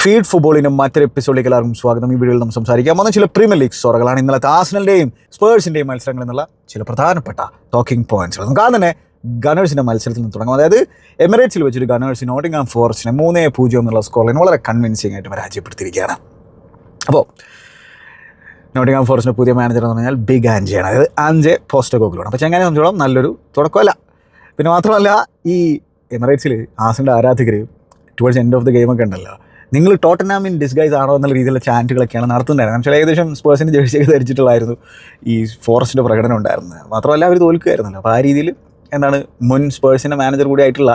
Feed ഫുട്ബോളിനും മറ്റൊരു എപ്പിസോഡിലേക്ക് എല്ലാവർക്കും സ്വാഗതം. ഈ വീഡിയോയിൽ നമ്മൾ സംസാരിക്കാം വന്ന ചില പ്രീമിയർ ലീഗ് സ്റ്റോറുകളാണ് ഇന്നലത്തെ ആസ്നലിന്റെയും സ്പേഴ്സിന്റെയും മത്സരങ്ങളിൽ ചില പ്രധാനപ്പെട്ട ടോക്കിംഗ് പോയിന്റ്സ് നമുക്ക് ആദ്യം തന്നെ ഗണേഴ്സിന്റെ മത്സരത്തിൽ നിന്ന് തുടങ്ങാം. അതായത് എമിറേറ്റ്സിൽ വെച്ചൊരു ഗണേഴ്സ് നോട്ടിംഗ്ഹാം ഫോറസ്റ്റിനെ മൂന്നേ പൂജ്യം എന്നുള്ള സ്കോറിനെ വളരെ കൺവിൻസിംഗ് ആയിട്ട് പരാജയപ്പെടുത്തിയിരിക്കുകയാണ്. അപ്പോൾ നോട്ടിംഗ്ഹാം ഫോറസ്റ്റിന്റെ പുതിയ മാനേജർ എന്ന് പറഞ്ഞാൽ ബിഗ് ആൻജയാണ്. അതായത് ആൻജെ പോസ്റ്റോഗോഗിലാണ് അപ്പോൾ ചെങ്ങനെ സംബന്ധിച്ചോളം നല്ലൊരു തുടക്കമല്ല. പിന്നെ മാത്രമല്ല ഈ എമിറേറ്റ്സിൽ ആസിന്റെ ആരാധകർ ടുവേഴ്സ് എൻഡ് ഓഫ് ദി ഗെയിമൊക്കെ ഉണ്ടല്ലോ. നിങ്ങൾ ടോട്ടനാമിൻ ഡിസ്ഗൈസ് ആണോ എന്നുള്ള രീതിയിലുള്ള ചാന്റുകളൊക്കെയാണ് നടത്തുന്നുണ്ടായിരുന്നത് പക്ഷേ ഏകദേശം സ്പേഴ്സിന്റെ ജേഴ്സിയൊക്കെ ധരിച്ചിട്ടുള്ളായിരുന്നു ഈ ഫോറസ്റ്റിന്റെ പ്രകടനം ഉണ്ടായിരുന്നത്. മാത്രമല്ല അവർ തോൽക്കുമായിരുന്നല്ലോ അപ്പോൾ ആ രീതിയിൽ എന്താണ് മുൻ സ്പേഴ്സിന്റെ മാനേജർ കൂടി ആയിട്ടുള്ള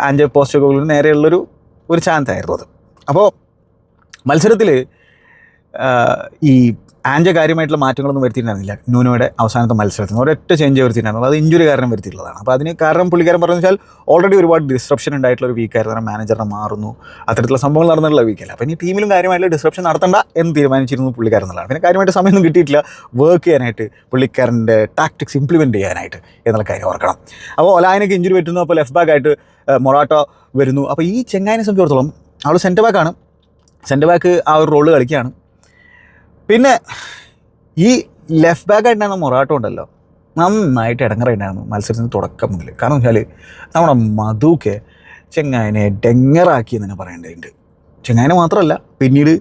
ആൻജോ പോസ്റ്റോഗോളിന് നേരെയുള്ളൊരു ഒരു ചാൻസ് ആയിരുന്നു അത്. അപ്പോൾ മത്സരത്തിൽ ഈ ആൻജ കാര്യമായിട്ടുള്ള മാറ്റങ്ങളൊന്നും വരുത്തിയിട്ടുണ്ടായിരുന്നില്ല. നൂനോയുടെ അവസാനത്തെ മത്സരത്തിൽ ഒരൊറ്റ ചേഞ്ച് വരുത്തിയിട്ടുണ്ടായിരുന്നു അത് ഇഞ്ചുറി കാരണം വരുത്തിയിട്ടുള്ളതാണ്. അപ്പോൾ അതിന് കാരണം പുള്ളിക്കാരൻ പറഞ്ഞു വെച്ചാൽ ഓൾറെഡി ഒരുപാട് ഡിസ്ട്രപ്ഷൻ ഉണ്ടായിട്ടുള്ള ഒരു വീക്കായിരുന്നു മാനേജറിനെ മാറുന്നു. അത്തരത്തിലുള്ള സംഭവങ്ങൾ നടന്നിട്ടുള്ള വീക്കല്ല അപ്പോൾ ഇനി ടീമിലും കാര്യമായിട്ടുള്ള ഡിസ്ട്രപ്ഷൻ നടത്തണ്ട എന്ന് തീരുമാനിച്ചിരുന്നു പുള്ളിക്കാരൻ എന്നുള്ളതാണ്. പിന്നെ കാര്യമായിട്ട് സമയമൊന്നും കിട്ടിയിട്ടില്ല. വർക്ക് ചെയ്യാനായിട്ട് പുള്ളിക്കാരന്റെ ടാക്ടിക്സ് ഇംപ്ലിമെന്റ് ചെയ്യാനായിട്ട് എന്നുള്ള കാര്യം ഓർക്കണം. അപ്പോൾ ഒലായനക്ക് ഇഞ്ചുറി പറ്റുന്നു. അപ്പോൾ ലെഫ്റ്റ് ബാക്ക് ആയിട്ട് മൊറാട്ടോ വരുന്നു. അപ്പോൾ ഈ ചെങ്ങായനെ സംബന്ധിച്ചിടത്തോളം അവൾ സെന്റർ ബാക്കാണ് സെന്റർ ബാക്ക് ആ ഒരു റോൾ കളിക്കുകയാണ്. പിന്നെ ഈ ലെഫ്റ്റ് ബാക്ക് ആയിട്ടാണ് മൊറാട്ടോ ഉണ്ടല്ലോ. നന്നായിട്ട് ഇടങ്ങറായിട്ടായിരുന്നു മത്സരത്തിന് തുടക്കം മുതൽ കാരണം വെച്ചാൽ നമ്മുടെ മധുക്കെ ചെങ്ങായനെ ഡെങ്ങറാക്കി എന്ന് തന്നെ പറയേണ്ടതുണ്ട്. ചെങ്ങായനെ മാത്രമല്ല പിന്നീട്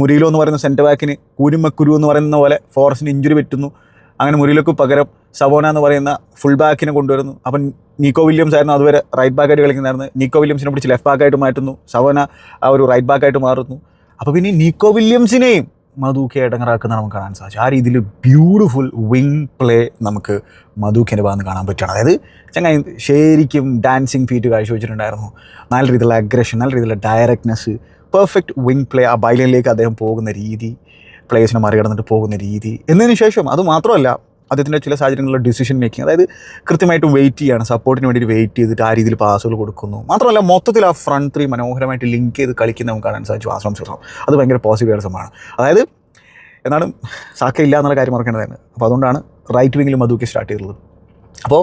മുരിയിലോ എന്ന് പറയുന്ന സെന്റർ ബാക്കിന് കൂരുമക്കുരു എന്ന് പറയുന്ന പോലെ ഫോറസ്റ്റിന് ഇഞ്ചുറി പറ്റുന്നു. അങ്ങനെ മുരിയിലേക്ക് പകരം സവോന എന്ന് പറയുന്ന ഫുൾ ബാക്കിനെ കൊണ്ടുവരുന്നു. അപ്പം നീക്കോ വില്യംസ് ആയിരുന്നു അതുവരെ റൈറ്റ് ബാക്കായിട്ട് കളിക്കുന്നതായിരുന്നു. നീക്കോ വില്യംസിനെ പിടിച്ച് ലെഫ്റ്റ് ബാക്കായിട്ട് മാറ്റുന്നു. സവോന ആ ഒരു റൈറ്റ് ബാക്കായിട്ട് മാറുന്നു. അപ്പോൾ പിന്നെ നീക്കോ വില്യംസിനെയും മധുക്കെ ഇടങ്ങറാക്കുന്ന നമുക്ക് കാണാൻ സാധിച്ചു. ആ രീതിയിൽ ബ്യൂട്ടിഫുൾ വിങ് പ്ലേ നമുക്ക് മധുക്കിന്റെ ഭാഗത്ത് കാണാൻ പറ്റുകയാണ്. അതായത് ചങ്ങായി ശരിക്കും ഡാൻസിങ് ഫീറ്റ് കാഴ്ചവെച്ചിട്ടുണ്ടായിരുന്നു നല്ല രീതിയിലുള്ള അഗ്രഷൻ നല്ല രീതിയിലുള്ള ഡയറക്ട്നെസ് പെർഫെക്റ്റ് വിങ് പ്ലേ ആ ബൈലിലേക്ക് അദ്ദേഹം പോകുന്ന രീതി പ്ലേസിനെ മറികടന്നിട്ട് പോകുന്ന രീതി. എന്നതിന് ശേഷം അത് മാത്രമല്ല അദ്ദേഹത്തിന്റെ ചില സാഹചര്യങ്ങളിൽ ഡിസിഷൻ മേക്കിംഗ് അതായത് കൃത്യമായിട്ട് വെയിറ്റ് ചെയ്യാണ് സപ്പോർട്ടിന് വേണ്ടിയിട്ട് വെയിറ്റ് ചെയ്തിട്ട് ആ രീതിയിൽ പാസുകൾ കൊടുക്കുന്നു. മാത്രമല്ല മൊത്തത്തിൽ ആ ഫ്രണ്ട് ത്രീ മനോഹരമായിട്ട് ലിങ്ക് ചെയ്ത് കളിക്കുന്ന നമുക്ക് കാണാൻ സാധിച്ചു ആശ്രം ശ്രമം അത് ഭയങ്കര പോസിറ്റീവ് സംഭവമാണ്. അതായത് എന്നാലും സാക്ക ഇല്ല എന്നുള്ള കാര്യം മറക്കേണ്ടതാണ് അപ്പോൾ അതുകൊണ്ടാണ് റൈറ്റ് വിങ്ങിൽ മധുക്കെ സ്റ്റാർട്ട് ചെയ്തിട്ടുള്ളത്. അപ്പോൾ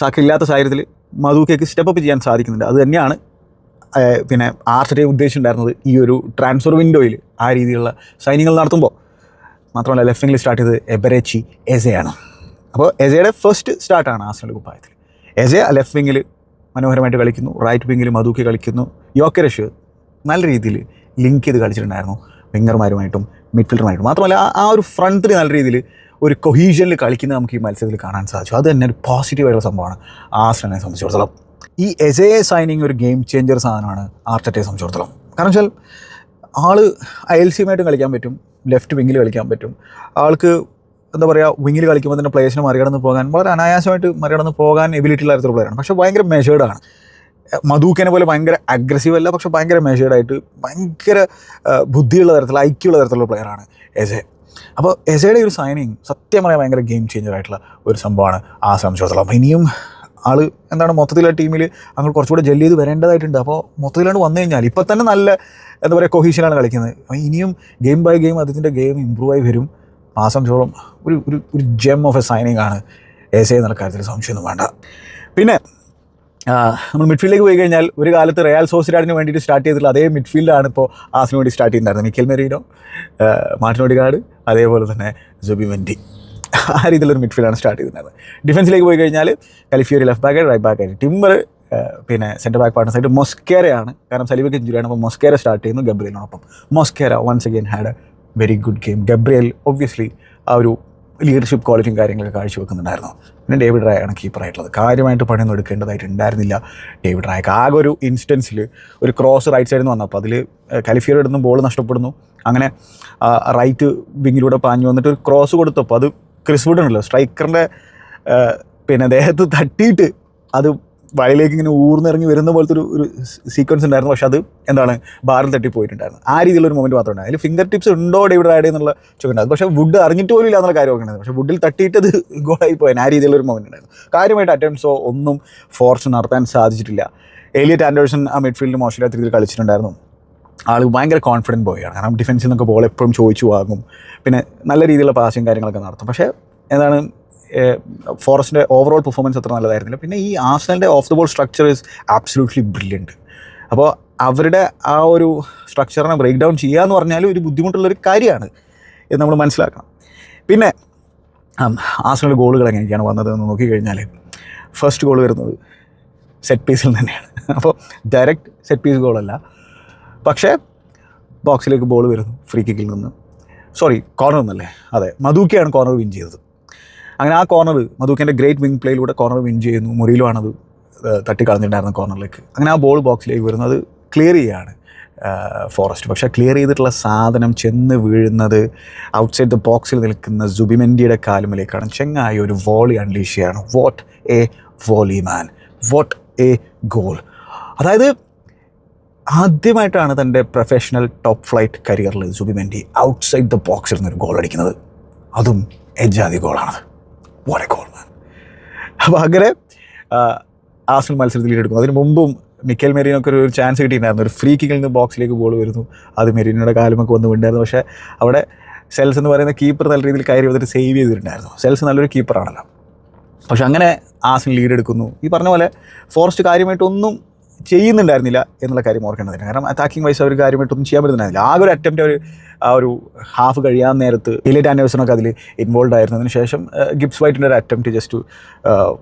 സാക്ക ഇല്ലാത്ത സാഹചര്യത്തിൽ മധുക്കയ്ക്ക് സ്റ്റെപ്പ് ചെയ്യാൻ സാധിക്കുന്നുണ്ട്. അത് തന്നെയാണ് പിന്നെ ആർട്ടറെ ഉദ്ദേശിച്ചിട്ടുണ്ടായിരുന്നത് ഈ ഒരു ട്രാൻസ്ഫർ വിൻഡോയിൽ ആ രീതിയിലുള്ള സൈനിങ്ങൾ നടത്തുമ്പോൾ മാത്രമല്ല ലെഫ്റ്റ് വിങ്ങിൽ സ്റ്റാർട്ട് ചെയ്തത് എബരേച്ചി എസയാണ്. അപ്പോൾ എസയുടെ ഫസ്റ്റ് സ്റ്റാർട്ടാണ് ആസ്ട്രൽ കുപ്പായത്തിൽ എസെ ലെഫ്റ്റ് വിങ്ങിൽ മനോഹരമായിട്ട് കളിക്കുന്നു റൈറ്റ് വിങ്ങിൽ മധുക്കി കളിക്കുന്നു. യോക്കരഷ് നല്ല രീതിയിൽ ലിങ്ക് ചെയ്ത് കളിച്ചിട്ടുണ്ടായിരുന്നു. വിങ്ങർമാരുമായിട്ടും മിഡ്ഫീൽഡറുമായിട്ടും മാത്രമല്ല ആ- ഒരു ഫ്രണ്ട് നല്ല രീതിയിൽ ഒരു കൊഹീഷനിൽ കളിക്കുന്നത് നമുക്ക് ഈ മത്സരത്തിൽ കാണാൻ സാധിച്ചു. അത് തന്നെ ഒരു പോസിറ്റീവായിട്ടുള്ള സംഭവമാണ് ആസ്ട്രനെ സംബന്ധിച്ചിടത്തോളം. ഈ എസയെ സൈനിങ് ഒരു ഗെയിം ചേഞ്ചർ സാധനമാണ് ആർട്ടറ്റയെ സംബന്ധിച്ചിടത്തോളം. കാരണം വെച്ചാൽ ആൾ ഐ എൽ സിയുമായിട്ടും കളിക്കാൻ പറ്റും. ലെഫ്റ്റ് വിങ്ങിൽ കളിക്കാൻ പറ്റും. ആൾക്ക് എന്താ പറയുക വിങ്ങിൽ കളിക്കുമ്പോൾ തന്നെ പ്ലേസിനെ മറികടന്ന് പോകാൻ വളരെ അനായാസമായിട്ട് മറികടന്ന് പോകാൻ എബിലിറ്റി ഉള്ള തരത്തിലുള്ള പ്ലെയറാണ് പക്ഷേ ഭയങ്കര മെഷേർഡാണ് മധുക്കനെ പോലെ ഭയങ്കര അഗ്രസീവ് അല്ല പക്ഷേ ഭയങ്കര മെഷേർഡായിട്ട് ഭയങ്കര ബുദ്ധിയുള്ള തരത്തിലുള്ള ഐക്യമുള്ള തരത്തിലുള്ള പ്ലെയറാണ് എ അപ്പോൾ എസ് എസയുടെ ഒരു സൈനിങ് സത്യം പറയാൻ ഭയങ്കര ഗെയിം ചേഞ്ചർ ആയിട്ടുള്ള ഒരു സംഭവമാണ് ആ സംശയത്തിലുള്ള അപ്പോൾ ഇനിയും ആൾ എന്താണ് മൊത്തത്തിൽ മൊത്തത്തിലുള്ള ടീമിൽ അങ്ങ് കുറച്ചുകൂടെ ജെല്ല് ചെയ്ത് വരേണ്ടതായിട്ടുണ്ട്. അപ്പോൾ മൊത്തത്തിലാണ് വന്നു കഴിഞ്ഞാൽ ഇപ്പം തന്നെ നല്ല എന്താ പറയുക കൊഹീഷനാണ് കളിക്കുന്നത്. ഇനിയും ഗെയിം ബൈ ഗെയിം അദ്ദേഹത്തിന്റെ ഗെയിം ഇമ്പ്രൂവ് ആയി വരും. മാസം ചോളം ഒരു ഒരു ഒരു ജെം ഓഫ് എ സൈനിങ് ആണ് എസ് എന്നുള്ള കാര്യത്തിൽ സംശയമൊന്നും വേണ്ട. പിന്നെ ആ, നമ്മൾ മിഡ്ഫീൽഡിലേക്ക് പോയി കഴിഞ്ഞാൽ ഒരു കാലത്ത് റയൽ സോസിഡാഡിന് വേണ്ടിയിട്ട് സ്റ്റാർട്ട് ചെയ്തിട്ടുള്ള അതേ മിഡ്ഫീൽഡാണ് ഇപ്പോൾ ആസിന് വേണ്ടി സ്റ്റാർട്ട് ചെയ്യുന്നുണ്ടായിരുന്നത് മിക്കൽ മെറീനോ മാർട്ടിനോഡിഗാർഡ് അതേപോലെ തന്നെ ജോബി മെൻഡി. ആ രീതിയിലൊരു മിഡ്ഫീൽഡാണ് സ്റ്റാർട്ട് ചെയ്തിട്ടുണ്ടായത് ഡിഫൻസിലേക്ക് പോയി കഴിഞ്ഞാൽ കലിഫിയൊരു ലെഫ്റ്റ് ബാക്ക് റൈറ്റ് ബാക്ക് ആയിട്ട് ടിമ്പർ പിന്നെ സെന്റർ ബാക്ക് പാർട്ട്നർ ആയിട്ട് മൊസ്കേരയാണ് കാരണം സലീബക്ക് ഇഞ്ചുറിയാണ് അപ്പോൾ മൊസ്കേര സ്റ്റാർട്ട് ചെയ്യുന്നു ഗബ്രിയലിനോടൊപ്പം. Mosquera once again had a very good game Gabriel obviously ആ ഒരു ലീഡർഷിപ്പ് ക്വാളിറ്റിയും കാര്യങ്ങളൊക്കെ കാഴ്ചവെക്കുന്നുണ്ടായിരുന്നു. പിന്നെ ഡേവിഡ് റായ റായാണ് കീപ്പറായിട്ടുള്ളത് കാര്യമായിട്ട് പണിയൊന്നും എടുക്കേണ്ടതായിട്ടുണ്ടായിരുന്നില്ല ഡേവിഡ് റായക്ക് ആകെ ഒരു ഇൻസ്റ്റൻസിൽ ഒരു ക്രോസ് റൈറ്റ് സൈഡിൽ നിന്ന് വന്നപ്പോൾ അതിൽ കലിഫിയർ ബോൾ നഷ്ടപ്പെടുന്നു. അങ്ങനെ റൈറ്റ് വിങ്ങിലൂടെ പാഞ്ഞു വന്നിട്ട് ഒരു ക്രോസ് കൊടുത്തപ്പോൾ അത് ക്രിസ്വുഡ് ഉണ്ടല്ലോ. സ്ട്രൈക്കറിന്റെ പിന്നെ ദേഹത്ത് തട്ടിയിട്ട് അത് വയലേക്ക് ഇങ്ങനെ ഊർന്നിറങ്ങി വരുന്ന പോലത്തെ ഒരു ഒരു സീക്വൻസ് ഉണ്ടായിരുന്നു. പക്ഷെ അത് എന്താണ്? ബാറിൽ തട്ടി പോയിട്ടുണ്ടായിരുന്നു ആ രീതിയിലുള്ള ഒരു മൊമെന്റ് മാത്രമേ ഉണ്ടായി അതിൽ ഫിംഗർ ടിപ്സ് ഉണ്ടോ ഡേവിഡ് ആഡ് എന്നുള്ള ചോദിക്കുന്നത് പക്ഷേ വുഡ് അറിഞ്ഞിട്ട് പോലും ഇല്ല എന്നുള്ള കാര്യമൊക്കെ ഉണ്ടായിരുന്നു. പക്ഷേ വുഡിൽ തട്ടിയിട്ട് അത് ഗോളായി പോയാൽ ആ രീതിയിലുള്ള ഒരു മൊമെന്റ് ഉണ്ടായിരുന്നു. കാര്യമായിട്ട് അറ്റംപ്റ്റ്സോ ഒന്നും ഫോർച്ച് നടത്താൻ സാധിച്ചിട്ടില്ല. എലിയറ്റ് ആൻഡേഴ്സൺ ആ മിഡ്ഫീൽഡ് മോശമില്ലാത്ത രീതിയിൽ കളിച്ചിട്ടുണ്ടായിരുന്നു. ആൾ ഭയങ്കര കോൺഫിഡന്റ് ബോയാണ് കാരണം ഡിഫൻസിൽ നിന്നൊക്കെ ബോൾ എപ്പോഴും ചോദിച്ചു വാങ്ങും. പിന്നെ നല്ല രീതിയിലുള്ള പാസിങ് കാര്യങ്ങളൊക്കെ നടത്തും. പക്ഷേ എന്താണ് ഫോറസ്റ്റിന്റെ ഓവറോൾ പെർഫോമൻസ് അത്ര നല്ലതായിരുന്നില്ല. പിന്നെ ഈ ആഫ്സലിന്റെ off the ball structure is absolutely brilliant അപ്പോൾ അവരുടെ ആ ഒരു സ്ട്രക്ചറിനെ ബ്രേക്ക് ഡൗൺ ചെയ്യുക എന്ന് പറഞ്ഞാൽ ഒരു ബുദ്ധിമുട്ടുള്ളൊരു കാര്യമാണ് എന്ന് നമ്മൾ മനസ്സിലാക്കണം. പിന്നെ ആസനൽ ഗോളുകൾ എങ്ങനെയൊക്കെയാണ് വന്നതെന്ന് നോക്കിക്കഴിഞ്ഞാൽ ഫസ്റ്റ് ഗോൾ വരുന്നത് സെറ്റ് പീസിൽ തന്നെയാണ്. അപ്പോൾ ഡയറക്റ്റ് സെറ്റ് പീസ് ഗോളല്ല പക്ഷേ ബോക്സിലേക്ക് ബോൾ വരുന്നു ഫ്രീ കിക്കിൽ നിന്ന്. സോറി കോർണർ എന്നല്ലേ? അതെ മധുക്കെയാണ് കോർണർ വിൻ ചെയ്തത്. അങ്ങനെ ആ കോർണർ മധുക്കേന്റെ ഗ്രേറ്റ് വിങ് പ്ലേയിലൂടെ കോർണർ വിൻ ചെയ്യുന്നു. മുറിയിലുമാണത് തട്ടിക്കളഞ്ഞിട്ടുണ്ടായിരുന്ന കോർണറിലേക്ക് അങ്ങനെ ആ ബോൾ ബോക്സിലേക്ക് വരുന്നത് ക്ലിയർ ചെയ്യുകയാണ് ഫോറസ്റ്റ് പക്ഷേ ക്ലിയർ ചെയ്തിട്ടുള്ള സാധനം ചെന്ന് വീഴുന്നത് ഔട്ട്സൈഡ് ദ ബോക്സിൽ നിൽക്കുന്ന ജുബിമെൻഡിയുടെ കാലുമലേക്കാണ്. ചെങ്ങായ ഒരു വോളി അൺലീഷ് ചെയ്യാണ്. What a volley man what a goal അതായത് ആദ്യമായിട്ടാണ് തന്റെ പ്രൊഫഷണൽ ടോപ്പ് ഫ്ലൈറ്റ് കരിയറിൽ സുബിമെൻഡി ഔട്ട്സൈഡ് ദ ബോക്സിൽ നിന്നൊരു ഗോൾ അടിക്കുന്നത്. അതും എജാതി ഗോളാണ് വാട്ട് എ ഗോൾ അപ്പോൾ അങ്ങനെ ആസൽ മത്സരത്തിൽ എടുക്കുന്നു അതിന് മുമ്പും മിക്കൽ മെരീനൊക്കെ ഒരു ചാൻസ് കിട്ടിയിട്ടുണ്ടായിരുന്നു. ഒരു ഫ്രീ കിക്കിൽ നിന്ന് ബോക്സിലേക്ക് ബോൾ വരുന്നു. അത് മെരീനയുടെ കാലുമൊക്കെ വന്ന് വീണ്ടായിരുന്നു പക്ഷേ അവിടെ സെൽസ് എന്ന് പറയുന്ന കീപ്പർ നല്ല രീതിയിൽ കയറി വന്നിട്ട് സേവ് ചെയ്തിട്ടുണ്ടായിരുന്നു. സെൽസ് നല്ലൊരു കീപ്പറാണല്ലോ പക്ഷെ അങ്ങനെ ആസിൻ ലീഡ് എടുക്കുന്നു ഈ പറഞ്ഞ പോലെ ഫോറസ്റ്റ് കാര്യമായിട്ടൊന്നും ചെയ്യുന്നുണ്ടായിരുന്നില്ല എന്നുള്ള കാര്യം ഓർക്കേണ്ടതില്ല. കാരണം അറ്റാക്കിംഗ് വൈസ് അവർ കാര്യമായിട്ടൊന്നും ചെയ്യാൻ പറ്റുന്നുണ്ടായിരുന്നില്ല ആകെ ഒരു അറ്റംപ്റ്റ് അവർ ആ ഒരു ഹാഫ് കഴിയാൻ നേരത്ത് ഇലേറ്റ് ആനിവേഴ്സണൊക്കെ അതിൽ ഇൻവോൾവ് ആയിരുന്നതിന് ശേഷം ഗിബ്സ് വൈറ്റിന്റെ ഒരു അറ്റംപ്റ്റ് ജസ്റ്റ്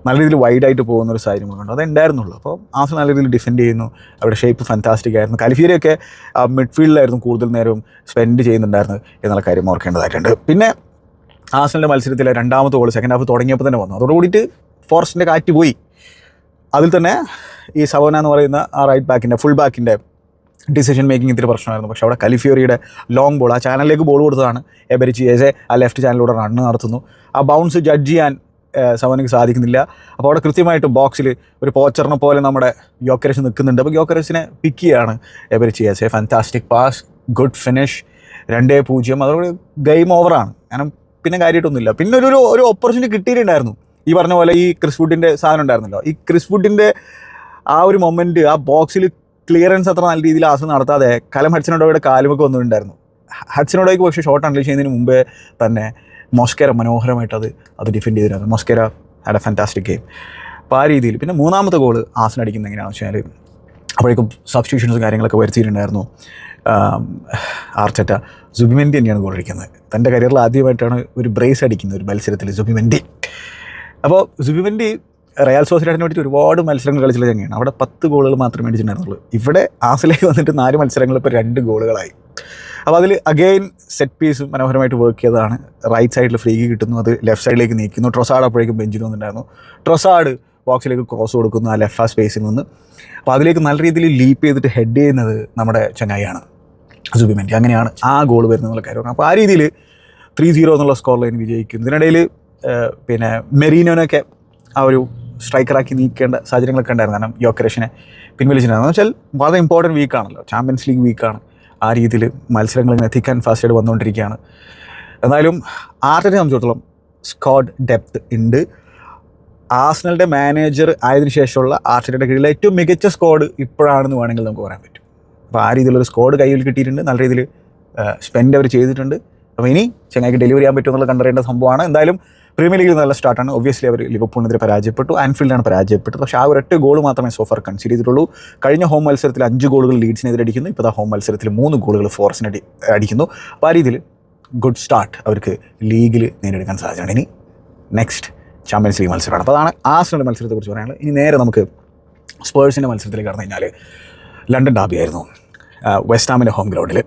നല്ല രീതിയിൽ വൈഡായിട്ട് പോകുന്ന ഒരു സാഹചര്യം കണ്ടു അത് ഉണ്ടായിരുന്നുള്ളൂ. അപ്പോൾ ആസ് നല്ല രീതിയിൽ ഡിഫെൻഡ് ചെയ്യുന്നു. അവരുടെ ഷേപ്പ് ഫാന്റാസ്റ്റിക് ആയിരുന്നു. കലിഫീരയൊക്കെ മിഡ്ഫീൽഡിലായിരുന്നു കൂടുതൽ നേരവും സ്പെൻഡ് ചെയ്യുന്നുണ്ടായിരുന്നു എന്നുള്ള കാര്യം ഓർക്കേണ്ടതായിട്ടുണ്ട്. പിന്നെ ആസലിന്റെ മത്സരത്തിലെ രണ്ടാമത്തെ ഗോൾ സെക്കൻഡ് ഹാഫ് തുടങ്ങിയപ്പോൾ തന്നെ വന്നു. അതോടുകൂടിയിട്ട് ഫോറസ്റ്റിന്റെ കാറ്റ് പോയി. അതിൽ തന്നെ ഈ സവോന എന്ന് പറയുന്ന ആ റൈറ്റ് ബാക്കിന്റെ ഫുൾ ബാക്കിന്റെ ഡിസിഷൻ മേക്കിംഗ് ഇത്തിരി പ്രശ്നമായിരുന്നു. പക്ഷേ അവിടെ കലിഫിയോറിയുടെ ലോങ് ബോൾ ആ ചാനലിലേക്ക് ബോൾ കൊടുത്തതാണ് എബരിച്ച് ഏസെ ആ ലെഫ്റ്റ് ചാനലിലൂടെ റണ്ണ് നടത്തുന്നു. ആ ബൗൺസ് ജഡ്ജ് ചെയ്യാൻ സവനക്ക് സാധിക്കുന്നില്ല. അപ്പോൾ അവിടെ കൃത്യമായിട്ട് ബോക്സിൽ ഒരു പോച്ചറിനെ പോലെ നമ്മുടെ യോക്കരസ് നിൽക്കുന്നുണ്ട്. അപ്പോൾ യോക്കരസിനെ പിക്ക് ചെയ്യാണ് Eberechi Eze fantastic pass good finish രണ്ടേ പൂജ്യം. അതോടെ ഗെയിം ഓവറാണ് കാരണം പിന്നെ കാര്യമായിട്ടൊന്നുമില്ല. പിന്നെ ഒരു ഒരു ഓപ്പർച്യൂണിറ്റി കിട്ടിയിട്ടുണ്ടായിരുന്നു. ഈ പറഞ്ഞ പോലെ ഈ ക്രിസ് വുഡിന്റെ സാധനം ഉണ്ടായിരുന്നല്ലോ. ഈ ക്രിസ് വുഡിന്റെ ആ ഒരു മൊമെന്റ് ആ ബോക്സിൽ ക്ലിയറൻസ് അത്ര നല്ല രീതിയിൽ ആസ് നടത്താതെ കലം ഹഡ്സിനോടോയുടെ കാലുമൊക്കെ വന്നിട്ടുണ്ടായിരുന്നു ഹഡ്സിനോടോയ്ക്ക് പക്ഷേ ഷോട്ട് അൺലീഷ് ചെയ്യുന്നതിന് മുമ്പേ തന്നെ മൊസ്കേര മനോഹരമായിട്ട് അത് അത് ഡിഫെൻഡ് ചെയ്തിരുന്നു. Mosquera had a fantastic game അപ്പോൾ ആ രീതിയിൽ പിന്നെ മൂന്നാമത്തെ ഗോൾ ആസൻ അടിക്കുന്നത് എങ്ങനെയാണെന്ന് വെച്ചാൽ അപ്പോഴേക്കും സബ്സ്റ്റിറ്റ്യൂഷൻസും കാര്യങ്ങളൊക്കെ വരുത്തിയിട്ടുണ്ടായിരുന്നു. ആർച്ചറ്റ സുബിമെൻഡി തന്നെയാണ് ഗോൾ അടിക്കുന്നത്. തന്റെ കരിയറിൽ ആദ്യമായിട്ടാണ് ഒരു ബ്രേസ് അടിക്കുന്നത് ഒരു മത്സരത്തിൽ സുബിമെൻഡി. അപ്പോൾ സുബിമന്റെ റയൽ സോസിഡാഡിന് വേണ്ടിയിട്ട് ഒരുപാട് മത്സരങ്ങൾ കളിച്ചുള്ള ചങ്ങയാണ് അവിടെ പത്ത് ഗോളുകൾ മാത്രമേ അടിച്ചിട്ടുണ്ടായിരുന്നുള്ളൂ. ഇവിടെ ആസിലേക്ക് വന്നിട്ട് നാല് മത്സരങ്ങൾ ഇപ്പോൾ രണ്ട് ഗോളുകളായി. അപ്പോൾ അതിൽ അഗെയിൻ സെറ്റ് പീസ് മനോഹരമായിട്ട് വർക്ക് ചെയ്തതാണ്. റൈറ്റ് സൈഡിൽ ഫ്രീ കിട്ടുന്നു. അത് ലെഫ്റ്റ് സൈഡിലേക്ക് നീക്കുന്നു. ട്രൊസാഡ് അപ്പോഴേക്കും ബെഞ്ചിൽ വന്നിട്ടുണ്ടായിരുന്നു. ട്രൊസാഡ് ബോക്സിലേക്ക് ക്രോസ് കൊടുക്കുന്നു. ആ ലെഫ്റ്റ് ആ സ്പേസിൽ നിന്ന്. അപ്പോൾ അതിലേക്ക് നല്ല രീതിയിൽ ലീപ്പ് ചെയ്തിട്ട് ഹെഡ് ചെയ്യുന്നത് നമ്മുടെ ചങ്ങായിയാണ് സുബിമെന്റി അങ്ങനെയാണ് ആ ഗോൾ വരുന്നത് എന്നുള്ള കാര്യം. അപ്പോൾ ആ രീതിയിൽ ത്രീ സീറോ എന്നുള്ള സ്കോർ ലൈൻ വിജയിക്കും ഇതിനിടയിൽ പിന്നെ മെറീനോനൊക്കെ ആ ഒരു സ്ട്രൈക്കറാക്കി നീക്കേണ്ട സാഹചര്യങ്ങളൊക്കെ ഉണ്ടായിരുന്നു. കാരണം യോക്കരേഷനെ പിൻവലിച്ചിട്ടുണ്ടായിരുന്നു. വെച്ചാൽ വളരെ ഇമ്പോർട്ടന്റ് വീക്കാണല്ലോ ചാമ്പ്യൻസ് ലീഗ് വീക്കാണ് ആ രീതിയിൽ മത്സരങ്ങൾ ഇങ്ങനെ എത്തിക്കാൻ ഫാസ്റ്റായിട്ട് വന്നുകൊണ്ടിരിക്കുകയാണ്. എന്നാലും ആർട്ടിനെ സംബന്ധിച്ചിടത്തോളം സ്ക്വാഡ് ഡെപ്ത് ഉണ്ട്. ആസ്നലിന്റെ മാനേജർ ആയതിനു ശേഷമുള്ള ആർട്ടിയുടെ കീഴിലെ ഏറ്റവും മികച്ച സ്കോഡ് ഇപ്പോഴാണെന്ന് വേണമെങ്കിൽ നമുക്ക് പറയാൻ പറ്റും. അപ്പോൾ ആ രീതിയിലൊരു സ്കോഡ് കയ്യിൽ കിട്ടിയിട്ടുണ്ട്. നല്ല രീതിയിൽ സ്പെൻഡ് അവർ ചെയ്തിട്ടുണ്ട്. അപ്പോൾ ഇനി ചെങ്ങായിക്ക് ഡെലിവറി ചെയ്യാൻ പറ്റുമെന്നുള്ള കണ്ടറിയേണ്ട സംഭവമാണ്. എന്തായാലും പ്രീമിയർ ലീഗിൽ നല്ല സ്റ്റാർട്ടാണ് ഒബ്വിയസ്ലി അവർ ലിവർപൂളിനെതിരെ പരാജയപ്പെട്ടു. ആൻഫീൽഡാണ് പരാജയപ്പെട്ടത്. പക്ഷേ ആ ഒരൊറ്റ ഗോൾ മാത്രമേ സോഫർ കൺസീഡ് ചെയ്തിട്ടുള്ളൂ. കഴിഞ്ഞ ഹോം മത്സരത്തിൽ അഞ്ച് ഗോളുകൾ ലീഡ്സിനെതിരെ അടിക്കുന്നു. ഇപ്പോൾ ആ ഹോം മത്സരത്തിൽ മൂന്ന് ഗോളുകൾ ഫോറസ്റ്റിന് അടി അടിക്കുന്നു. അപ്പോൾ ആ രീതിയിൽ ഗുഡ് സ്റ്റാർട്ട് അവർക്ക് ലീഗിൽ നേടിയെടുക്കാൻ സാധിച്ചിട്ടുണ്ട്. ഇനി നെക്സ്റ്റ് ചാമ്പ്യൻസ് ലീഗ് മത്സരമാണ്. അപ്പോൾ അതാണ് ആസ്നയുടെ മത്സരത്തെക്കുറിച്ച് പറയാനുള്ളത്. ഇനി നേരെ നമുക്ക് സ്പേഴ്സിന്റെ മത്സരത്തിലേക്ക് കടന്നു കഴിഞ്ഞാൽ ലണ്ടൻ ഡാബി ആയിരുന്നു. വെസ്റ്റാമിന്റെ ഹോം ഗ്രൗണ്ടിൽ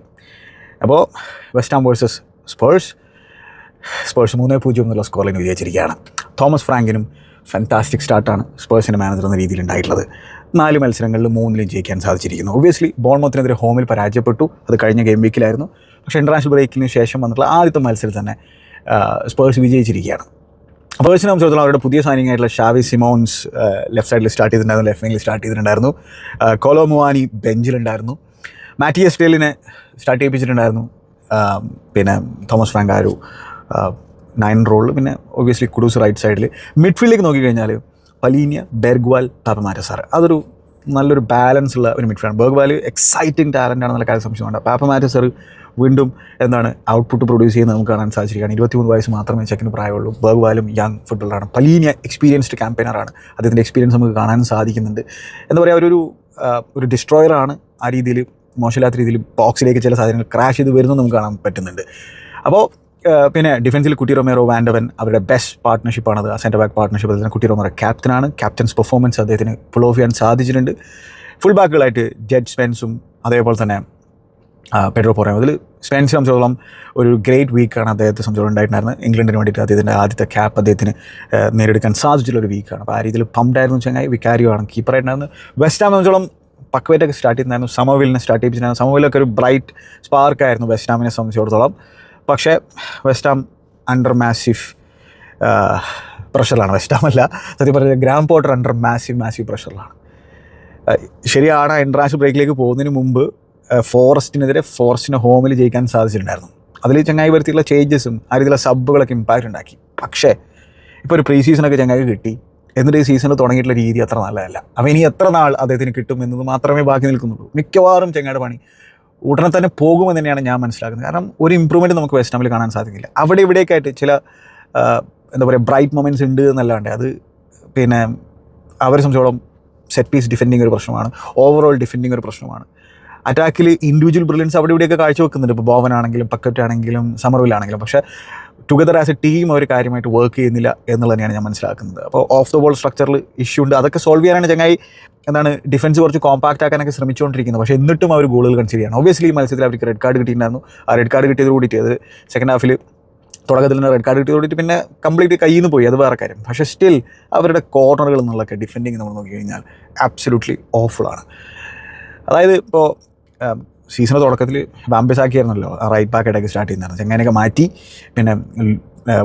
അപ്പോൾ വെസ്റ്റാം വേഴ്സസ് സ്പേഴ്സ് സ്പേഴ്സ് മൂന്നേ പൂജ്യം എന്നുള്ള സ്കോറിന് വിജയിച്ചിരിക്കുകയാണ്. തോമസ് ഫ്രാങ്കിനും ഫാന്റാസ്റ്റിക് സ്റ്റാർട്ടാണ് സ്പേഴ്സിന്റെ മാനേജർ എന്ന രീതിയിൽ ഉണ്ടായിട്ടുള്ളത്. നാല് മത്സരങ്ങളിൽ മൂന്നിലും ജയിക്കാൻ സാധിച്ചിരിക്കുന്നു. ഒബ്വിയസ്ലി ബോൾമത്തിനെതിരെ ഹോമിൽ പരാജയപ്പെട്ടു. അത് കഴിഞ്ഞ ഗെയിം വീക്കിലായിരുന്നു പക്ഷേ ഇന്റർനാഷണൽ ബ്രേക്കിന് ശേഷം വന്നിട്ടുള്ള ആദ്യത്തെ മത്സരത്തിൽ തന്നെ സ്പേഴ്സ് വിജയിച്ചിരിക്കുകയാണ്. പേഴ്സിനെ സംബന്ധിച്ചിടത്തോളം അവരുടെ പുതിയ സൈനിങ് ആയിട്ടുള്ള ഷാവി സിമോൺസ് ലെഫ്റ്റ് സൈഡിൽ സ്റ്റാർട്ട് ചെയ്തിട്ടുണ്ടായിരുന്നു ലെഫ്റ്റ് വിങ്ങിൽ സ്റ്റാർട്ട് ചെയ്തിട്ടുണ്ടായിരുന്നു. കൊലോമുവാനി ബെഞ്ചിലുണ്ടായിരുന്നു മാറ്റിയസ് ഡേലിനെ സ്റ്റാർട്ട് ചെയ്യിപ്പിച്ചിട്ടുണ്ടായിരുന്നു. പിന്നെ തോമസ് ഫ്രാങ്ക് ആ ഒരു നയൻ റോളിൽ പിന്നെ ഒബ്വിയസ്ലി കുഡൂസ് റൈറ്റ് സൈഡിൽ മിഡ്ഫീൽഡിലേക്ക് നോക്കിക്കഴിഞ്ഞാൽ പലീനിയ ബെർഗ്വാൽ പാപ്പമാറ്റസാർ അതൊരു നല്ലൊരു ബാലൻസ് ഉള്ള ഒരു മിഡ്ഫീൽഡ് ബെർഗ്വാൽ എക്സൈറ്റിംഗ് ടാലന്റ് ആണെന്നുള്ള കാര്യം സംശയമുണ്ട്. പാപ്പമാറ്റസർ വീണ്ടും എന്താണ് ഔട്ട്പുട്ട് പ്രൊഡ്യൂസ് ചെയ്യുന്നത് നമുക്ക് കാണാൻ സാധിച്ചിരിക്കുകയാണ്. ഇരുപത്തിമൂന്ന് വയസ്സ് മാത്രമേ ചെക്കിന് പ്രായമുള്ളൂ. ബർഗ്വാലും യങ് ഫുട്ബോളറാണ് പലീനിയ എക്സ്പീരിയൻസ്ഡ് ക്യാമ്പയിനറാണ് അദ്ദേഹത്തിന്റെ എക്സ്പീരിയൻസ് നമുക്ക് കാണാൻ സാധിക്കുന്നുണ്ട്. എന്താ പറയുക ഒരു ഒരു ഡിസ്ട്രോയറാണ് ആ രീതിയിൽ മോശമില്ലാത്ത രീതിയിൽ ബോക്സിലേക്ക് ചില സാധനങ്ങൾ ക്രാഷ് ചെയ്ത് വരുന്നത് നമുക്ക് കാണാൻ പറ്റുന്നുണ്ട്. അപ്പോൾ പിന്നെ ഡിഫൻസിൽ Cuti Romero van de Ven അവരുടെ ബെസ്റ്റ് പാർട്ട്ണർഷിപ്പാണത് സെന്റർ ബാക്ക് പാർട്ട്ണർഷിപ്പ് അതിന് കുട്ടി റൊമേറോ ക്യാപ്റ്റനാണ് ക്യാപ്റ്റൻസ് പെർഫോമൻസ് അദ്ദേഹത്തിന് പുൾ ഓഫ് ചെയ്യാൻ സാധിച്ചിട്ടുണ്ട്. ഫുൾ ബാക്കുകളായിട്ട് ജഡ് സ്പെൻസും അതേപോലെ തന്നെ പെഡ്രോ പോരാം അതിൽ സ്പെൻസ് സംബന്ധിച്ചോളം ഒരു ഗ്രേറ്റ് വീക്കാണ് അദ്ദേഹത്തെ സംബന്ധിച്ചോളം ഉണ്ടായിട്ടുണ്ടായിരുന്നത്. ഇംഗ്ലണ്ടിന് വേണ്ടിയിട്ട് അദ്ദേഹത്തിന്റെ ആദ്യത്തെ ക്യാപ്പ് അദ്ദേഹത്തിന് നേടിയെടുക്കാൻ സാധിച്ചിട്ടുള്ള ഒരു വീക്കാണ് അപ്പോൾ ആ രീതിയിൽ പംപ്ഡായിരുന്നു ചങ്ങായി. വിക്കാരിയോ ആണ് കീപ്പറായിട്ടുണ്ടായിരുന്നു വെസ്റ്റ് ഹാം സംബന്ധിച്ചോളം പക്വേറ്റൊക്കെ സ്റ്റാർട്ട് ചെയ്യുന്നതായിരുന്നു സമവിലിനെ സ്റ്റാർട്ട് ചെയ്യിപ്പിച്ചിട്ടുണ്ടായിരുന്നു. സമവിലൊക്കെ ഒരു ബ്രൈറ്റ് സ്പാർക്കായിരുന്നു വെസ്റ്റ് ഹാമിനെ സംബന്ധിച്ചിടത്തോളം. പക്ഷേ വെസ്റ്റാം അണ്ടർ മാസിഫ് പ്രഷറിലാണ് വെസ്റ്റാമല്ല സത്യം പറഞ്ഞാൽ Graham Potter under massive massive പ്രഷറിലാണ് ശരിയാണ് ഇന്റർനാഷണൽ ബ്രേക്കിലേക്ക് പോകുന്നതിന് മുമ്പ് ഫോറസ്റ്റിനെതിരെ ഫോറസ്റ്റിനെ ഹോമിൽ ജയിക്കാൻ സാധിച്ചിട്ടുണ്ടായിരുന്നു. അതിൽ ചങ്ങായി വരുത്തിയുള്ള ചേഞ്ചസും ആ രീതിയിലുള്ള സബ്ബുകളൊക്കെ ഇമ്പാക്റ്റ് ഉണ്ടാക്കി. പക്ഷേ ഇപ്പോൾ ഒരു പ്രീ സീസണൊക്കെ ചങ്ങായി കിട്ടി. എന്നിട്ട് ഈ സീസണിൽ തുടങ്ങിയിട്ടുള്ള രീതി അത്ര നല്ലതല്ല. അപ്പോൾ ഇനി എത്ര നാൾ അദ്ദേഹത്തിന് കിട്ടും എന്നത് മാത്രമേ ബാക്കി നിൽക്കുന്നുള്ളൂ. മിക്കവാറും ചങ്ങായുടെ പണി ഉടനെ തന്നെ പോകുമെന്ന് തന്നെയാണ് ഞാൻ മനസ്സിലാക്കുന്നത്. കാരണം ഒരു ഇമ്പ്രൂവ്മെന്റ് നമുക്ക് വെസ്റ്റ് ഹാമിൽ കാണാൻ സാധിക്കില്ല. അവിടെ ഇവിടെയൊക്കെ ആയിട്ട് ചില എന്താ പറയുക ബ്രൈറ്റ് മൊമെന്റ്സ് ഉണ്ട് എന്നല്ലാണ്ട്. അത് പിന്നെ അവരെ സംബന്ധിച്ചോളം സെറ്റ് പീസ് ഡിഫെൻഡിങ് ഒരു പ്രശ്നമാണ്. ഓവറോൾ ഡിഫെൻഡിങ് ഒരു പ്രശ്നമാണ്. അറ്റാക്കിൽ ഇൻഡിവിജ്വൽ ബ്രില്യൻസ് അവിടെ ഇവിടെയൊക്കെ കാഴ്ചവെക്കുന്നുണ്ട്. ഇപ്പോൾ ബോവൻ ആണെങ്കിലും പക്കറ്റ് ആണെങ്കിലും സമർവിലാണെങ്കിലും പക്ഷേ ടുഗദർ ആസ് എ ടീം അവർ കാര്യമായിട്ട് വർക്ക് ചെയ്യുന്നില്ല എന്നുള്ളത് തന്നെയാണ് ഞാൻ മനസ്സിലാക്കുന്നത്. അപ്പോൾ ഓഫ് ദ ബോൾ സ്ട്രക്ചറിൽ ഇഷ്യൂ ഉണ്ട്. അതൊക്കെ സോൾവ് ചെയ്യാനാണ് ചങ്ങായി എന്താണ് ഡിഫൻസ് കുറച്ച് കോമ്പാക്റ്റ് ആക്കാനൊക്കെ ശ്രമിച്ചുകൊണ്ടിരിക്കുന്നത്. പക്ഷേ എന്നിട്ടും അവർ ഗോളുകൾ കൺസിഡർ ചെയ്യണം. ഒബ്വിയസ്ലി ഈ മത്സരത്തിൽ അവർക്ക് റെഡ് കാർഡ് കിട്ടിയിട്ടുണ്ടായിരുന്നു. ആ റെഡ് കാർഡ് കിട്ടിയത് കൂടിയിട്ട് അത് സെക്കൻഡ് ഹാഫിൽ തുടക്കത്തിൽ തന്നെ റെഡ് കാർഡ് കിട്ടിയത് കൂടിയിട്ട് പിന്നെ കംപ്ലീറ്റ് കയ്യിൽ നിന്ന് പോയി. അത് വേറെ കാര്യം. പക്ഷേ സ്റ്റിൽ അവരുടെ കോർണറുകൾ എന്നുള്ളതൊക്കെ ഡിഫെൻഡിങ് നമ്മൾ നോക്കി കഴിഞ്ഞാൽ ആബ്സലൂട്ട്ലി ഓഫുള്ളാണ് അതായത് ഇപ്പോൾ സീസണിന്റെ തുടക്കത്തിൽ ബാംബെസാക്കി ആയിരുന്നല്ലോ റൈറ്റ് ബാക്ക് ഇടയ്ക്ക് സ്റ്റാർട്ട് ചെയ്യുന്നതാണ്. ചെങ്ങനെയൊക്കെ മാറ്റി പിന്നെ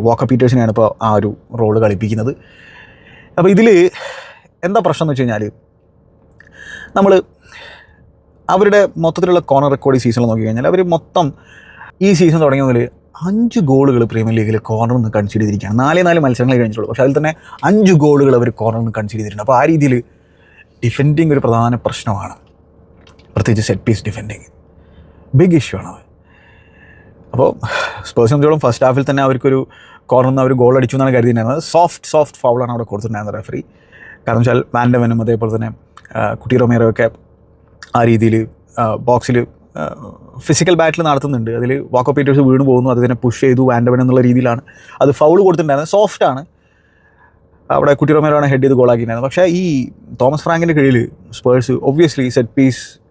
വോക്കർ പീറ്റേഴ്സിനെയാണ് ഇപ്പോൾ ആ ഒരു റോൾ കളിപ്പിക്കുന്നത്. അപ്പോൾ ഇതിൽ എന്താ പ്രശ്നം എന്ന് വെച്ച് കഴിഞ്ഞാൽ നമ്മൾ അവരുടെ മൊത്തത്തിലുള്ള കോർണർ റെക്കോർഡ് സീസണിൽ നോക്കി കഴിഞ്ഞാൽ അവർ മൊത്തം ഈ സീസൺ തുടങ്ങിയ മുതൽ അഞ്ച് ഗോളുകൾ പ്രീമിയർ ലീഗിൽ കോർണർ നിന്ന് കൺസിഡർ ചെയ്തിരിക്കുകയാണ്. നാല് നാല് മത്സരങ്ങൾ കഴിഞ്ഞിട്ടുള്ളൂ പക്ഷേ അതിൽ തന്നെ അഞ്ച് ഗോളുകൾ അവർ കോർണർ നിന്ന് കൺസിഡർ ചെയ്തിട്ടുണ്ട്. അപ്പോൾ ആ രീതിയിൽ ഡിഫെൻഡിങ് ഒരു പ്രധാന പ്രശ്നമാണ്. പ്രത്യേകിച്ച് set piece defending big issue ആണ് അപ്പോൾ സ്പേഴ്സ് ഫസ്റ്റ് ഹാഫിൽ തന്നെ അവർക്കൊരു കോർണർ നിന്ന് അവർ ഗോൾ അടിച്ചു എന്നാണ് കരുതിയിരുന്നത്. സോഫ്റ്റ് സോഫ്റ്റ് ഫൗളാണ് അവിടെ കൊടുത്തിട്ടുണ്ടായിരുന്നത് റെഫറി കാരണം വെച്ചാൽ വാൻഡവനും അതേപോലെ തന്നെ കുട്ടി റൊമേറോ ഒക്കെ ആ രീതിയിൽ ബോക്സിൽ ഫിസിക്കൽ ബാറ്റിൽ നടത്തുന്നുണ്ട്. അതിൽ വാക്കോ പീറ്റേഴ്സ് വീണ് പോകുന്നു അത് തന്നെ പുഷ് ചെയ്തു വാൻഡവൻ എന്നുള്ള രീതിയിലാണ്. അത് ഫൗൾ കൊടുത്തിട്ടുണ്ടായിരുന്നത് സോഫ്റ്റാണ് അവിടെ കുട്ടി ആണ് ഹെഡ് ചെയ്ത് ഗോളാക്കിയിട്ടുണ്ടായിരുന്നത് പക്ഷേ ഈ തോമസ് ഫ്രാങ്കിന്റെ കീഴിൽ സ്പേഴ്സ് ഒബ്വിയസ്ലി സെറ്റ് പീസ്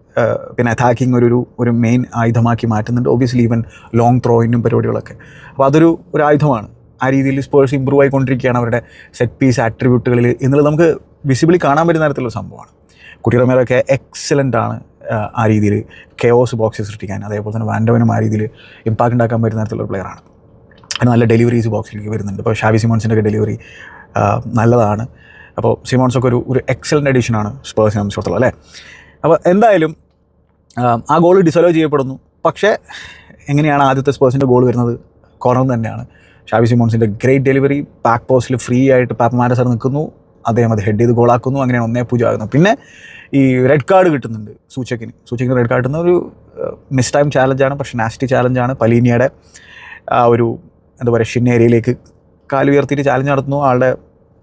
പിന്നെ ഒരു ഒരു- ഒരു മെയിൻ ആയുധമാക്കി മാറ്റുന്നുണ്ട്. ഒബ്വിയസ്ലി ഈവൻ ലോങ് ത്രോയിനും പരിപാടികളൊക്കെ. അപ്പോൾ അതൊരു ഒരു ആയുധമാണ്. ആ രീതിയിൽ സ്പേഴ്സ് ഇമ്പ്രൂവ് ആയിക്കൊണ്ടിരിക്കുകയാണ് അവരുടെ സെറ്റ് പീസ് ആട്രിബ്യൂട്ടുകളിൽ എന്നുള്ളത് നമുക്ക് വിസിബിളി കാണാൻ പറ്റുന്ന തരത്തിലുള്ള സംഭവമാണ്. കുട്ടി മേലൊക്കെ എക്സലന്റ് ആണ് ആ, രീതിയിൽ കെയോസ് ബോക്സ് സൃഷ്ടിക്കാൻ അതേപോലെ തന്നെ വാൻഡവനും ആ രീതിയിൽ ഇമ്പാക്ട് ഉണ്ടാക്കാൻ പറ്റുന്ന തരത്തിലുള്ള പ്ലെയറാണ് അതിന് നല്ല ഡെലിവറീസ് ബോക്സിലേക്ക് വരുന്നുണ്ട്. ഇപ്പോൾ ഷാവി സിമോൺസിന്റെ ഒക്കെ ഡെലിവറി നല്ലതാണ്. അപ്പോൾ സിമോൺസ് ഒക്കെ ഒരു ഒരു എക്സലന്റ് എഡിഷനാണ് സ്പേഴ്സിനെ സംബന്ധിച്ചിടത്തോളം അല്ലേ? അപ്പോൾ എന്തായാലും ആ, ഗോൾ ഡിസോൾവ് ചെയ്യപ്പെടുന്നു. പക്ഷേ എങ്ങനെയാണ് ആദ്യത്തെ സ്പേഴ്സിന്റെ ഗോൾ വരുന്നത്? കോർണർ തന്നെയാണ്. ഷാവി സിമോൺസിന്റെ ഗ്രേറ്റ് ഡെലിവറി ബാക്ക് പോസ്റ്റിൽ ഫ്രീ ആയിട്ട് പാപ്പമാരസർ നിൽക്കുന്നു. അദ്ദേഹം അത് ഹെഡ് ചെയ്ത് ഗോളാക്കുന്നു അങ്ങനെയാണ് ഒന്നേ പൂജ്യം ആകുന്നത്. പിന്നെ ഈ റെഡ് കാർഡ് കിട്ടുന്നുണ്ട് സൂചക്കിന്. സൂചക്കിന് റെഡ് കാർഡ് കിട്ടുന്ന ഒരു മിസ് ടൈം ചാലഞ്ചാണ് പക്ഷേ നാസ്റ്റി ചാലഞ്ചാണ് പലീനിയുടെ ആ ഒരു എന്താ പറയുക ഷിൻ ഏരിയയിലേക്ക് കാൽ ഉയർത്തിയിട്ട് ചാലഞ്ച് നടത്തുന്നു. ആളുടെ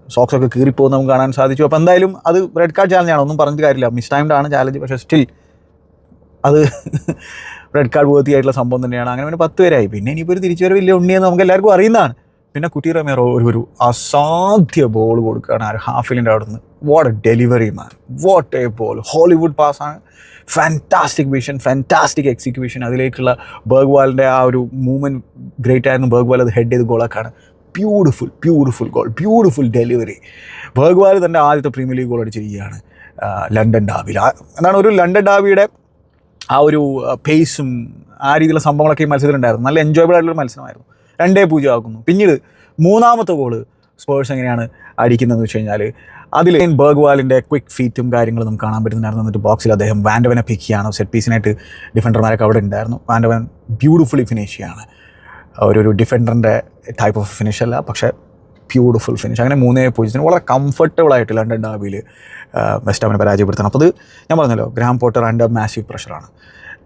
സോക്സ് ഒക്കെ കീറിപ്പോകുന്ന നമുക്ക് കാണാൻ സാധിച്ചു. അപ്പോൾ എന്തായാലും അത് റെഡ് കാർഡ് ചാലഞ്ചാണ് ഒന്നും പറഞ്ഞിട്ട് കാര്യമില്ല. മിസ് ടൈംഡ് ആണ് ചാലഞ്ച് പക്ഷേ സ്റ്റിൽ അത് റെഡ് കാർഡ് വേർത്തി ആയിട്ടുള്ള സംഭവം തന്നെയാണ്. അങ്ങനെ പിന്നെ പത്ത് പേരായി. പിന്നെ ഇനിയിപ്പോൾ ഒരു തിരിച്ചുവരവില്ല ഉണ്ണിയെന്ന് നമുക്ക് എല്ലാവർക്കും അറിയുന്നതാണ്. പിന്നെ കുട്ടി ഒരു ഒരു അസാധ്യ ബോൾ കൊടുക്കുകയാണ് ആ ഹാഫിലിന്റെ അവിടെ നിന്ന് what a delivery man what a ball Hollywood പാസ്സാണ് fantastic vision fantastic execution അതിലേക്കുള്ള ബർഗ്വാലിന്റെ ആ ഒരു മൂവ്മെന്റ് ഗ്രേറ്റ് ആയിരുന്നു. ബർഗ്വാൽ അത് ഹെഡ് ചെയ്ത് ഗോളാക്കാണ് beautiful beautiful goal beautiful delivery Bergvall തന്നെ ആദ്യത്തെ പ്രീമിയർ ലീഗ് ഗോൾ അടിച്ചിരിക്കുകയാണ് ലണ്ടൻ ഡാബിയിൽ എന്നാണ് ഒരു ലണ്ടൻ ഡാബിയുടെ ആ ഒരു പേസും ആ രീതിയിലുള്ള സംഭവങ്ങളൊക്കെ ഈ മത്സരത്തിലുണ്ടായിരുന്നു. നല്ല എൻജോയബിൾ ആയിട്ടുള്ള മത്സരമായിരുന്നു. രണ്ടേ പൂജ്യം ആക്കുന്നു പിന്നീട് മൂന്നാമത്തെ ഗോൾ സ്പേഴ്സ് എങ്ങനെയാണ് അടിക്കുന്നതെന്ന് വെച്ച് കഴിഞ്ഞാൽ അതിൽ ബർഗ്വാലിന്റെ ക്വിക്ക് ഫീറ്റും കാര്യങ്ങളും നമുക്ക് കാണാൻ പറ്റുന്നുണ്ടായിരുന്നു. എന്നിട്ട് ബോക്സിൽ അദ്ദേഹം വാൻഡവനെ പിക്ക് ചെയ്യാണ്. സെറ്റ് പീസിനായിട്ട് ഡിഫൻഡർമാരൊക്കെ അവിടെ ഉണ്ടായിരുന്നു. വാൻഡവൻ ബ്യൂട്ടിഫുള്ളി ഫിനിഷ് ചെയ്യാണ്. ഒരു ഒരു ഡിഫൻഡറിന്റെ ടൈപ്പ് ഓഫ് ഫിനിഷ് അല്ല പക്ഷേ ബ്യൂട്ടിഫുൾ ഫിനിഷ് അങ്ങനെ മൂന്നേ പൂജ്യത്തിന് വളരെ കംഫർട്ടബിൾ ആയിട്ട് ലണ്ടൻ ഡാബിയിൽ വെസ്റ്റ് പരാജയപ്പെടുത്തണം. അപ്പോൾ അത് ഞാൻ പറഞ്ഞല്ലോ ഗ്രാം പോട്ടർ ആൻഡ് മാസീവ് പ്രഷറാണ്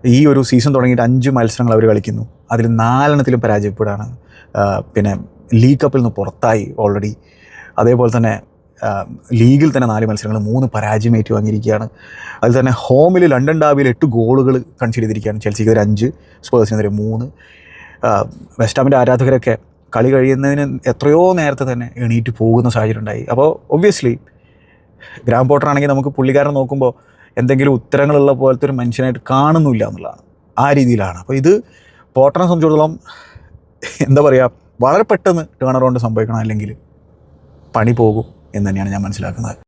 ഈ ഒരു സീസൺ തുടങ്ങിയിട്ട് അഞ്ച് മത്സരങ്ങൾ അവർ കളിക്കുന്നു. അതിൽ നാലെണ്ണത്തിലും പരാജയപ്പെടുകയാണ്. പിന്നെ ലീഗ് കപ്പിൽ നിന്ന് പുറത്തായി ഓൾറെഡി അതേപോലെ തന്നെ ലീഗിൽ തന്നെ നാല് മത്സരങ്ങൾ മൂന്ന് പരാജയമേറ്റ് വാങ്ങിയിരിക്കുകയാണ് അതിൽ തന്നെ ഹോമിൽ ലണ്ടൻ ഡാബിയിൽ എട്ട് ഗോളുകൾ കൺസിഡർ ചെയ്തിരിക്കുകയാണ്. ചെൽസിക്കെതിരെ അഞ്ച് സ്പേഴ്സിനെതിരെ മൂന്ന്. വെസ്റ്റാമിന്റെ ആരാധകരൊക്കെ കളി കഴിയുന്നതിന് എത്രയോ നേരത്തെ തന്നെ എണീറ്റ് പോകുന്ന സാഹചര്യം ഉണ്ടായി. അപ്പോൾ ഒബ്വിയസ്ലി ഗ്രാം പോട്ടർ ആണെങ്കിൽ നമുക്ക് പുള്ളിക്കാരൻ നോക്കുമ്പോൾ എന്തെങ്കിലും ഉത്തരങ്ങളുള്ള പോലത്തെ ഒരു മനുഷ്യനായിട്ട് കാണുന്നില്ല എന്നുള്ളതാണ്. ആ രീതിയിലാണ്. അപ്പോൾ ഇത് പോട്ടറിനെ സംബന്ധിച്ചിടത്തോളം എന്താ പറയുക വളരെ പെട്ടെന്ന് ടേൺ അറൗണ്ട് സംഭവിക്കണം അല്ലെങ്കിൽ പണി പോകും എന്ന് തന്നെയാണ് ഞാൻ മനസ്സിലാക്കുന്നത്.